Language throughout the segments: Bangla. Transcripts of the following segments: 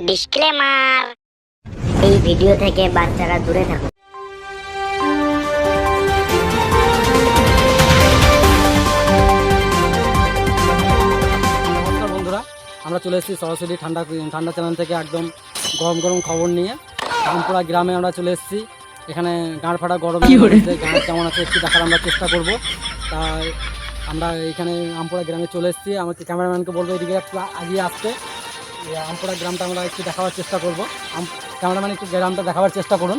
ডিসক্লেমার এই ভিডিও থেকে বাচ্চারা দূরে থাকুন। বন্ধুরা আমরা চলে এসেছি সরাসরি ঠান্ডা ঠান্ডা চ্যানেল থেকে একদম গরম গরম খবর নিয়ে। রামপুরা গ্রামে আমরা চলে এসেছি। এখানে গাঁড় ফাটা গরম গাঁড় কেমন আছে একটু দেখার আমরা চেষ্টা করব। তাই আমরা এখানে আমপুরা গ্রামে চলে এসেছি। আমাকে ক্যামেরাম্যানকে বলব এদিকে একটু আগিয়ে আসতে। আমপুরা গ্রামটা আমরা একটু দেখাবার চেষ্টা করব। ক্যামেরাম্যান একটু গ্রামটা দেখাবার চেষ্টা করুন।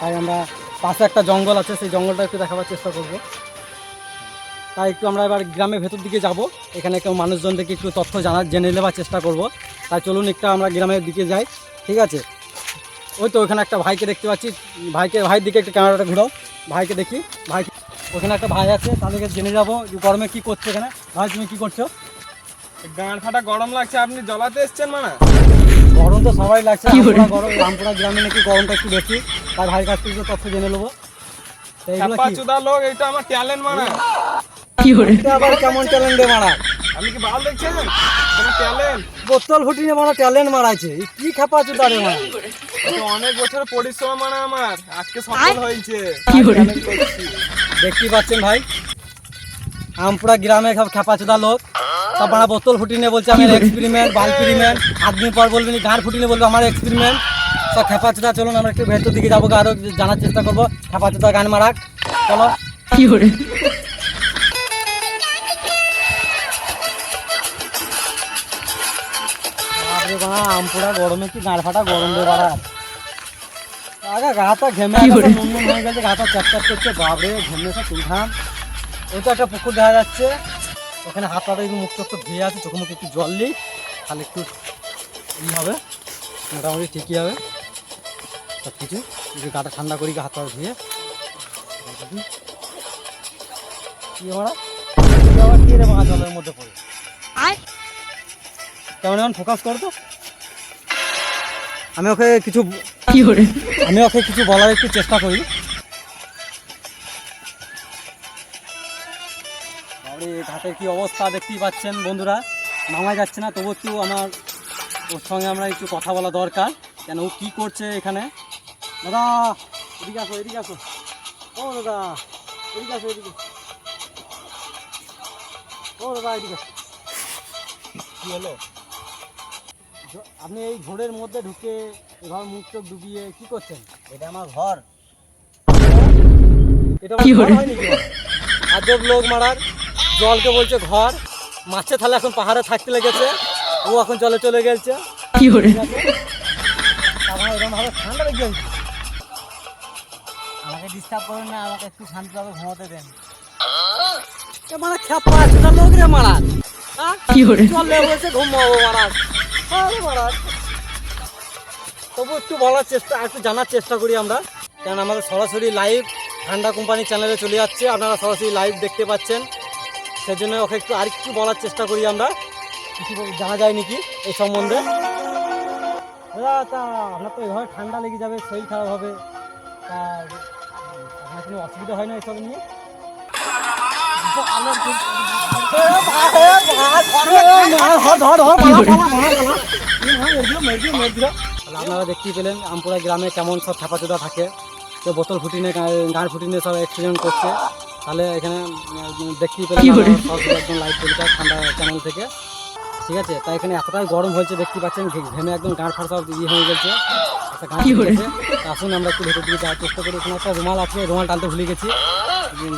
তাই আমরা পাশে একটা জঙ্গল আছে, সেই জঙ্গলটা একটু দেখাবার চেষ্টা করব। তাই একটু আমরা এবার গ্রামের ভেতর দিকে যাব। এখানে কেউ মানুষজন থেকে একটু তথ্য জানা জেনে নেওয়ার চেষ্টা করব। তাই চলুন একটু আমরা গ্রামের দিকে যাই। ঠিক আছে? ওই তো ওখানে একটা ভাইকে দেখতে পাচ্ছি। ভাইকে ভাইয়ের দিকে একটু ক্যামেরাটা ঘুরাও। ভাইকে দেখি। ভাই ওখানে একটা ভাই আছে, তাদেরকে জেনে যাব গরমে কী করছে এখানে। ভাই, তুমি কী করছ? গাঁড় ফাটা গরম লাগছে আপনি জলাতে এসছেন মানে? গরম তো সবাই লাগছে গরম রামপুরা গ্রামে নাকি গরমটা একটু বেশি তাই ভাইয়ের কাছ থেকে তথ্য জেনে নেব। কি? চুদা লোক এটা আমার ট্যালেন্ট মানে। এটা আবার কেমন ট্যালেন্ট রে মারা? আপনি কি ভালো দেখছেন? ট্যালেন্ট বোতল ফুটিয়ে মারা ট্যালেন্ট মারাছে এই কি খাপা চুদারে মারা? অনেক বছর পরিশ্রম মানে আমার আজকে সফল হয়েছে। talent করছি। দেখতেই পাচ্ছেন ভাই আমপুরা গ্রামে সব খেপাচোদা লোক। সব বাড়া বোতল ফুটিয়ে বলছে আমার এক্সপেরিমেন্ট বাল এক্সপেরিমেন্ট আদমি পর বলবেন গাঁড় ফুটিয়ে বলবে আমার এক্সপেরিমেন্ট সব খেপাচোদা চলুন আমরা একটু ভেতর দিকে যাব আরও জানার চেষ্টা করব। খেপাচোদা গান মারাক। চলো। বাপরে বাবা আমপুরা গরমে কি গাঁড় ফাটা গরম রে বাড়া আগে গাটা ঘেমে গেছে নুন নুন হয়ে গেছে গাটা চ্যাপ চ্যাপ করছে বাবরে ঘেমে সব তুলধাম ওই তো একটা পুকুর দেখা যাচ্ছে। ওখানে হাত পাটা একটু মুখ চোখ ধুয়ে আছে চোখে মুখে একটু জল দিই তাহলে একটু ই হবে মোটামুটি ঠিকই হবে। সব কিছু একটু গাটা ঠান্ডা করি হাত পা ধুয়ে। কি মারা কি আবার কি রে মাছ জলের মধ্যে পড়ে। কেমন ফোকাস কর তো। আমি ওকে কিছু আমি ওকে কিছু বলার একটু চেষ্টা করি। ঘাটের কি অবস্থা দেখতেই পাচ্ছেন বন্ধুরা। নামা যাচ্ছে না তবু একটু আমার ওর সঙ্গে আমরা একটু কথা বলা দরকার। কেন ও কী করছে এখানে? দাদা এদিকে আসো এদিকে আসো। ও দাদা এদিকে আসো এদিকে। ও দাদা এদিকে। কি হলো? আপনি এই ঘোরের মধ্যে ঢুকে এভাবে মুখ চোখ ডুবিয়ে কি করছেন? এটা আমার ঘর। এটা আজব লোক মারার। জলকে বলছে ঘর মাছের থালে এখন পাহাড়ে থাকতে লেগেছে। ও এখন জলে চলে গেছে আছে? এরকম ভাবে ঠান্ডা লেগে আমাকে ডিস্টার্ব করেন না আমাকে একটু শান্তিভাবে ঘুমাতে দেন। মারা খেপা সেটা লোক রে হ্যাঁ চলে বসে ঘুমাবো মারার আরে তবু একটু বলার চেষ্টা একটু জানার চেষ্টা করি আমরা। কারণ আমাদের সরাসরি লাইভ ঠান্ডা কোম্পানি চ্যানেলে চলে যাচ্ছে। আপনারা সরাসরি লাইভ দেখতে পাচ্ছেন। সেজন্য ওকে একটু আর আরেকটু বলার চেষ্টা করি আমরা। কিছু জানা যায় নাকি এই সম্বন্ধে? দাদা তা আপনার তো এভাবে ঠান্ডা লেগে যাবে শরীর খারাপ হবে। তা আপনার কোনো অসুবিধা হয় না এসব নিয়ে? আপনারা দেখতেই পেলেন আমপুরা গ্রামে কেমন সব ছাপাচোদা থাকে। কেউ বোতল ফুটিনে গান ফুটিনে সব এক্সিডেন্ট করছে। তাহলে এখানে দেখতেই পেলেন আমরা একদম লাইভ পরিচয় ঠান্ডা চ্যানেল থেকে। ঠিক আছে? তাই এখানে এতটাই গরম হয়েছে দেখতে পাচ্ছেন ঘেমে একদম গাঁড় ফাড় সব ইয়ে হয়ে গেছে। আচ্ছা গান। আসুন আমরা একটু ভেতর দিকে যাওয়ার চেষ্টা করি। এখানে একটা রুমাল আছে রুমাল টানতে ভুলে গেছি।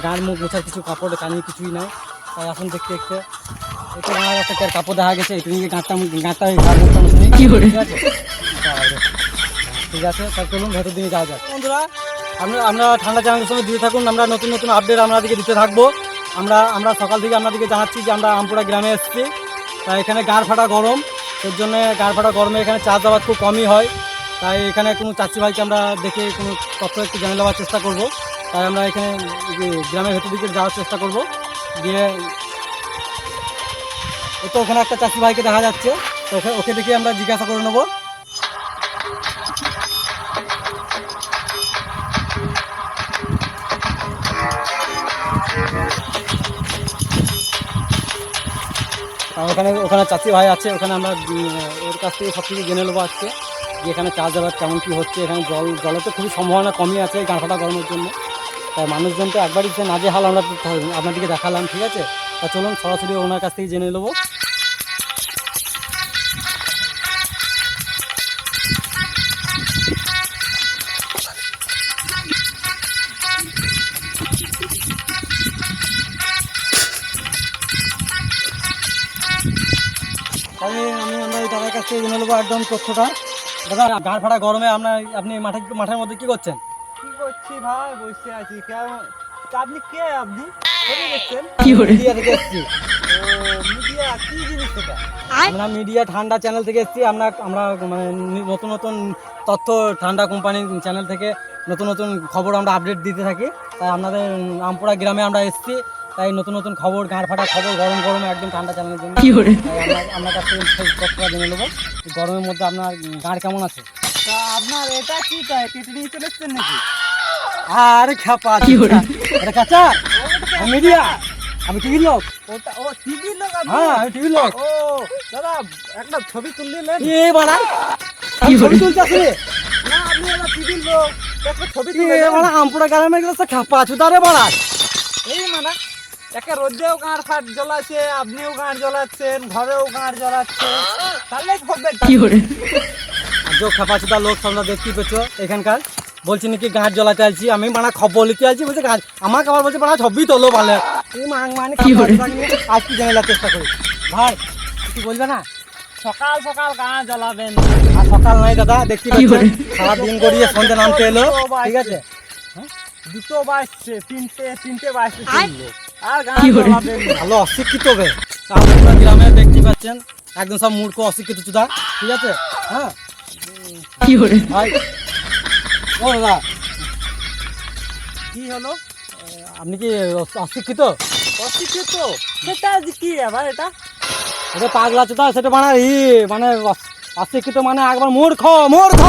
গান মুখ মোছার কিছু কাপড় কানি কিছুই নাই। তাই আসুন দেখতে দেখতে। এটা আমার একটা কাপড় দেখা গেছে এটা নিয়ে গাঁটটা গাঁটটা আছে? ঠিক আছে তার চলুন ভেতর দিকে যাওয়া যাক। বন্ধুরা আমরা আমরা ঠান্ডা চ্যানেলের সঙ্গে দিতে থাকুন, আমরা নতুন নতুন আপডেট আপনাদেরকে দিতে থাকব। আমরা আমরা সকাল থেকে আপনাদেরকে জানাচ্ছি যে আমরা আমপুরা গ্রামে এসেছি। তাই এখানে গাড় ফাটা গরম, এর জন্য গাড় ফাটা গরমে এখানে চাষাবাদ খুব কমই হয়। তাই এখানে কোনো চাষি ভাইকে আমরা দেখে কোনো তথ্য একটু জেনে নেওয়ার চেষ্টা করব। তাই আমরা এখানে গ্রামের ভেতর দিকে যাওয়ার চেষ্টা করব। দিয়ে তো ওখানে একটা চাষি ভাইকে দেখা যাচ্ছে। তো ওকে ওকে দেখে আমরা জিজ্ঞাসা করে নেব। ওখানে ওখানে চাষি ভাই আছে, ওখানে আমরা ওর কাছ থেকে সব কিছু জেনে নেব আজকে, যে এখানে চাষাবাদ কেমন কী হচ্ছে, এখানে জল, জলের তো খুবই সম্ভাবনা কমই আছে এই গাঁফাটা গরমের জন্য। তাই মানুষজন তো একবারই যে নাজে হাল আমরা আপনাদেরকে দেখালাম, ঠিক আছে? তা চলুন সরাসরি ওনার কাছ থেকে জেনে নেব। আমি আমি আমরা এই দাদার কাছ থেকে জেনে নেব একদম তথ্যটা। দাদা গাঁড় গরমে আপনার আপনি মাঠে মাঠের মধ্যে কি করছেন? কি করছি ভাই? বসে আছি। কেমন? আপনি কে আপনি? কোথায় মিডিয়া থেকে এসেছি। মিডিয়া কি জিনিস এটা? আমরা মিডিয়া ঠান্ডা চ্যানেল থেকে এসেছি। আমরা আমরা মানে নতুন নতুন তথ্য ঠান্ডা কোম্পানির চ্যানেল থেকে নতুন নতুন খবর আমরা আপডেট দিতে থাকি। তাই আপনাদের আমপুরা গ্রামে আমরা এসেছি। তাই নতুন নতুন খবর গাঁড় ফাটা খবর গরম গরমে একদম ঠান্ডা চালানোর জন্য। আমরা আপনার কাছ থেকে তথ্যটা জেনে নেব। গরমের মধ্যে আপনার গাঁড় কেমন আছে? তা আপনার এটা কি তাই কেটে নিয়ে চলে এসছেন নাকি? আরে খাপা এটা কাঁচা আমি মিডিয়া আমি টিভির লোক। ওটা ও টিভি লোক হ্যাঁ আমি টিভির লোক। ও দাদা একটা ছবি তুললেন? এ বাড়া আমি ছবি তুলতে আসলে? না আপনি একটা টিভির লোক। একটা ছবি এ তুললেন বাড়া আমপুরা গ্রামে গেলে তো খাপা আছু তারে বাড়া। এই মানে একে রোদেও গাঁড় ফাট জ্বলাচ্ছে আপনিও গাঁড় জ্বলাচ্ছেন ঘরেও গাঁড় জ্বলাচ্ছে। তাহলে হবে যে খাপা আছু তার লোক তোমরা দেখতে পেছ এখানকার বলছি নাকি গাছ জ্বলাতে আছি আমি মানা খবর লিখতে আছি বলছে গাছ আমাকে আবার বলছে মানা ছবি তোলো ভালো এই মান মানে আজ কি জানার চেষ্টা করি। ভাই কিছু বলবে না? সকাল সকাল গাঁ জ্বলাবেন। আর সকাল নাই দাদা দেখতে পাচ্ছেন সারাদিন গড়িয়ে সন্ধ্যে নামতে এলো। ঠিক আছে? দুটো বাজছে তিনটে তিনটে বাজছে। আর। ভালো অশিক্ষিত হবে আপনারা গ্রামে দেখতে পাচ্ছেন একদম সব মূর্খ অশিক্ষিত চুদা ঠিক আছে? হ্যাঁ? ভাই ও দাদা কি হলো? আপনি কি অশিক্ষিত? অশিক্ষিত? সেটা কি আবার এটা? এটা পাগলা চুদা সেটা মানে ই মানে অশিক্ষিত মানে একবার মূর্খ মূর্খ!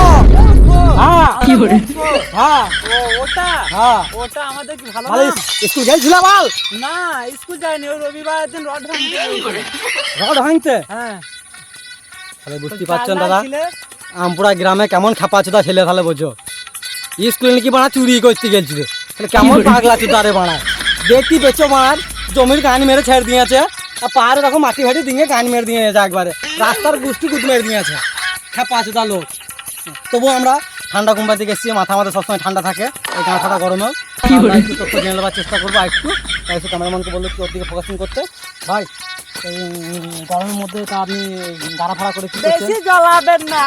হ্যাঁ হ্যাঁ। ও ওটা? হ্যাঁ। ওটা আমাদের কি ভালো ভালো না? স্কুল গেছিল বল। না স্কুল যায়নি ওই রবিবার দিন রড ভাঙতে। রড ভাঙতে? হ্যাঁ। তাহলে বুঝতে পারছেন দাদা। আমপুরা গ্রামে কেমন খাপা চুদা ছেলে তাহলে বোঝো। স্কুলে নাকি বানা চুরি করতে গেছিল। তাহলে কেমন পাগলা চুদা রে বানা দেখতে পেছো মার জমির গান মেরে ছেড়ে দিয়েছে। আর পাহাড়ে দেখো মাটি ফাটি দিয়ে গান মেরে দিয়েছে একবারে। রাস্তার গুষ্টি কুদ মেরে দিয়েছে। খাপা চুদা লোক। তবুও আমরা ঠান্ডা কোম্পানি থেকে এসেছি মাথা আমাদের সবসময় ঠান্ডা থাকে এই গাঁথাটা গরমেও আমরা একটু তথ্য জেনে নেওয়ার চেষ্টা করব একটু তাই সে ক্যামেরাম্যানকে বলল একটু ওর দিকে ফোকাসিং করতে। ভাই গরমের মধ্যে তা আপনি গাড়া ফাড়া করে কি করছেন? বেশি জ্বলাবেন না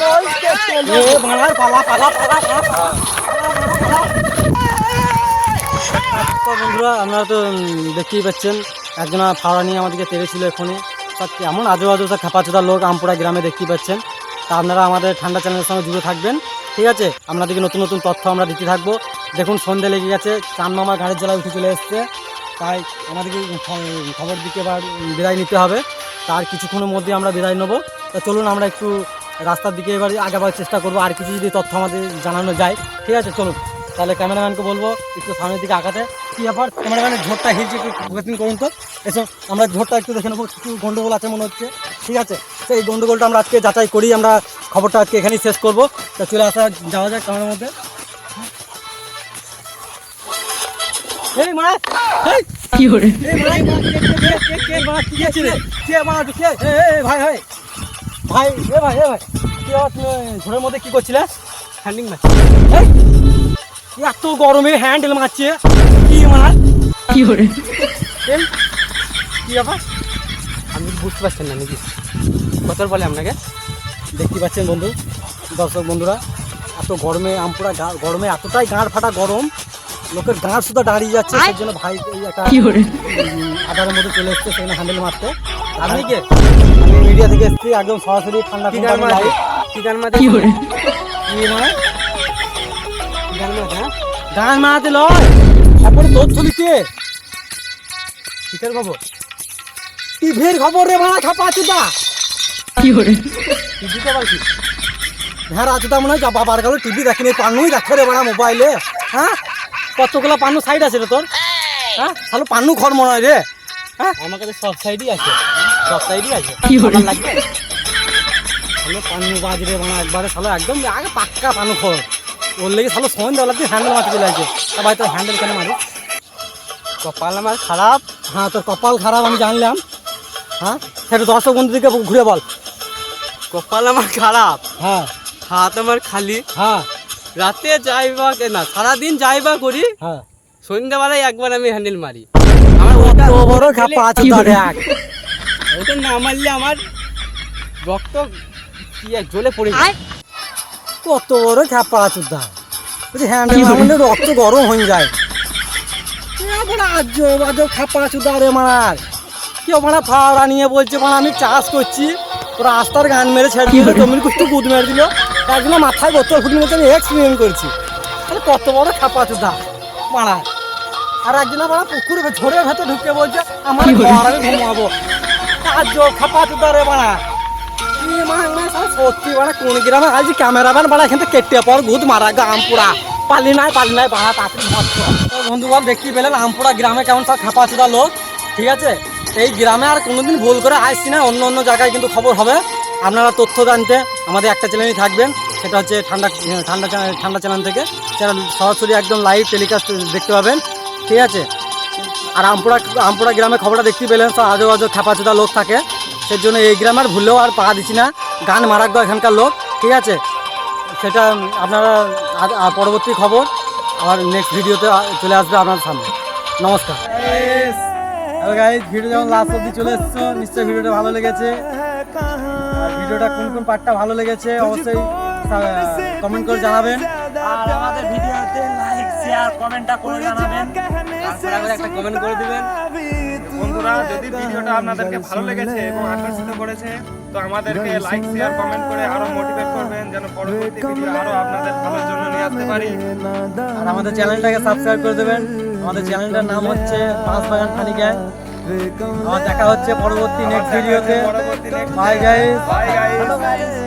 লই এ পালা পালা পালা। তো বন্ধুরা আপনারা তো দেখতেই পাচ্ছেন একজনা ফাওড়া নিয়ে আমাদেরকে তেড়েছিল এখনই। তা কেমন আজো আজো সব খাপাচোদা লোক আমপুরা গ্রামে দেখতেই পাচ্ছেন। তা আপনারা আমাদের ঠান্ডা চ্যানেলের সঙ্গে জুড়ে থাকবেন। ঠিক আছে? আপনাদেরকে নতুন নতুন তথ্য আমরা দিতে থাকব। দেখুন, সন্ধে লেগে গেছে। চান মামা গাড়ির জেলায় উঠে চলে এসছে। তাই আমাদেরকে খবর দিকে এবার বিদায় নিতে হবে। তার কিছুক্ষণের মধ্যে আমরা বিদায় নেব। তা চলুন, আমরা একটু রাস্তার দিকে এবার আগাবার চেষ্টা করব। আর কিছু যদি তথ্য আমাদের জানানো যায়, ঠিক আছে? চলুন। তাহলে ক্যামেরাম্যানকে বলব, একটু সামনের দিকে আগাতে। কী ব্যাপার? ক্যামেরাম্যানের ঝোরটা হিলছে একটু ফোকাসিং করুন তো। এসো আমরা ঝোরটা একটু দেখে নেব কিছু গন্ডগোল আছে মনে হচ্ছে। ঠিক আছে? তো এই গন্ডগোলটা আমরা আজকে যাচাই করি আমরা খবরটা আজকে এখানেই শেষ করব। তা চলে আসা যাওয়া যায় ক্যামেরার মধ্যে। এই মা! এই! কে, এ, ভাই ভাই। ভাই এ ভাই এ ভাই। কি ব্যাপার, মধ্যে কি করছিলে? হ্যান্ডিং মারছি এত গরমে হ্যান্ডেল মারছে। কি মার এই কি ব্যাপার? আপনি বুঝতে পারছেন না নাকি? কত বলে আপনাকে। দেখতে পাচ্ছেন বন্ধু দর্শক বন্ধুরা এত গরমে আমপুরা গরমে এতটাই গাঁড় ফাটা গরম লোকের গাঁড় সুদ্ধা দাঁড়িয়ে যাচ্ছে সেই জন্য ভাই একটা আধারের মধ্যে চলে এসছে সেখানে হ্যান্ডেল মারতে। আপনি কে? আমি মিডিয়া থেকে এসেছি একদম সরাসরি ঠান্ডা কি গান লাইভ কি গান মারছে কি মানে কি গান হ্যাঁ? গান মারাতে লয়। তারপরে তোর ছবিতে কিসের খবর? টিভির খবর রে ভাড়া খাপা চুদা। টিভিতে আবার কি হ্যাঁ রাজুদা মনে হয় যা বাবার গেল টিভি দেখেনি পান্নুই দেখে রে ভাড়া মোবাইলে। হ্যাঁ? কতগুলো পান্নু সাইড আছে রে তোর? হ্যাঁ? তাহলে পান্নু ঘর মনে হয় রে। হ্যাঁ? আমার কাছে সব সাইডই আছে। সব সাইডই আছে। কি? আপনার লাগবে? তাহলে পানু বাজরে মানে একবারে। সালো একদম আগে পাক্কা পানু খোর ওর লেগে সালো সন্ধ্যা লাগছে হ্যান্ডেল মারতে চলে আছে তা ভাই তোর হ্যান্ডেল কেন মারি কপাল আমার খারাপ। হ্যাঁ তোর কপাল খারাপ আমি জানলাম। হ্যাঁ সেটা দর্শক বন্ধুদেরকে ঘুরে বল। কপাল আমার খারাপ। হ্যাঁ। হাত আমার খালি। হ্যাঁ। রাতে যাইবা না সারাদিন যাই বা করি। হ্যাঁ। সন্ধ্যাবেলায় একবার আমি হ্যান্ডেল মারি। আমার ওটা বড় খাপা আছে ওটা না মারলে আমার রক্ত কি এক জ্বলে পড়ে যায়। কত বড় খাপা আছে দা বলছি হ্যান্ডেল রক্ত গরম হয়ে যায়। বড় আজব আজব খাপা আছে দা রে মার কেউ মানে ফাওড়া নিয়ে বলছে মানে আমি চাষ করছি। রাস্তার গান মেরে ছেড়ে দিল জমির কুস্তু গুদ মেরে দিল। তার জন্য মাথায় বোতল ফুটির মতো আমি এক্সপিরিয়েন্স করছি। তাহলে কত বড় খাপা আছে দা মারা আর একদিন আমার পুকুর ঝোড়ের ভেতর ঢুকে বলছে আমার? ঘর আমি ঘুমাবো। আজ খাপা আছে দা রে মারা কোন গ্রামে ক্যামেরাম্যান বাড়া কেটে মারা পালি নাই দেখতে পেলেন গ্রামে কেমন সব লোক ঠিক আছে এই গ্রামে আর ভুল করে আসছি না অন্য অন্য জায়গায় কিন্তু খবর হবে আপনারা তথ্য জানতে আমাদের একটা চ্যানেলই থাকবেন সেটা হচ্ছে ঠান্ডা ঠান্ডা ঠান্ডা চ্যানেল থেকে চ্যানেল সরাসরি একদম লাইভ টেলিকাস্ট দেখতে পাবেন ঠিক আছে আর আমপুরা আমপুরা গ্রামে খবরটা দেখতে পেলেন সব আজো আজো খেপাচোদা লোক থাকে সেই জন্য এই গ্রামে আর ভুলেও আর পা দিচ্ছি না। গান মারাগ্য এখানকার লোক, ঠিক আছে? সেটা আপনারা পরবর্তী খবর, আবার নেক্সট ভিডিওতে চলে আসবে আপনার সামনে। নমস্কার। ভিডিও যেমন লাস্ট অব্দি চলে এসছো, নিশ্চয়ই ভিডিওটা ভালো লেগেছে। আর ভিডিওটা কোন কোন পার্টটা ভালো লেগেছে, অবশ্যই কমেন্ট করে জানাবেন। আর আমাদের ভিডিওতে লাইক শেয়ার কমেন্টটা করে জানাবেন। আবার একটা কমেন্ট করে দিবেন। বন্ধুরা যদি ভিডিওটা আপনাদেরকে ভালো লেগেছে এবং আকর্ষিত করেছে তো আমাদেরকে লাইক শেয়ার কমেন্ট করে আরও মোটিভেট করবেন যেন পরবর্তী ভিডিও আরও আপনাদের ভালোর জন্য নিয়ে আসতে পারি। আর আমাদের চ্যানেলটাকে সাবস্ক্রাইব করে দেবেন। আমাদের চ্যানেলটার নাম হচ্ছে পাঁচ বাগান ফানি গ্যাং দেখা হচ্ছে পরবর্তী নেক্সট ভিডিওতে বাই গাইস বাই গাইস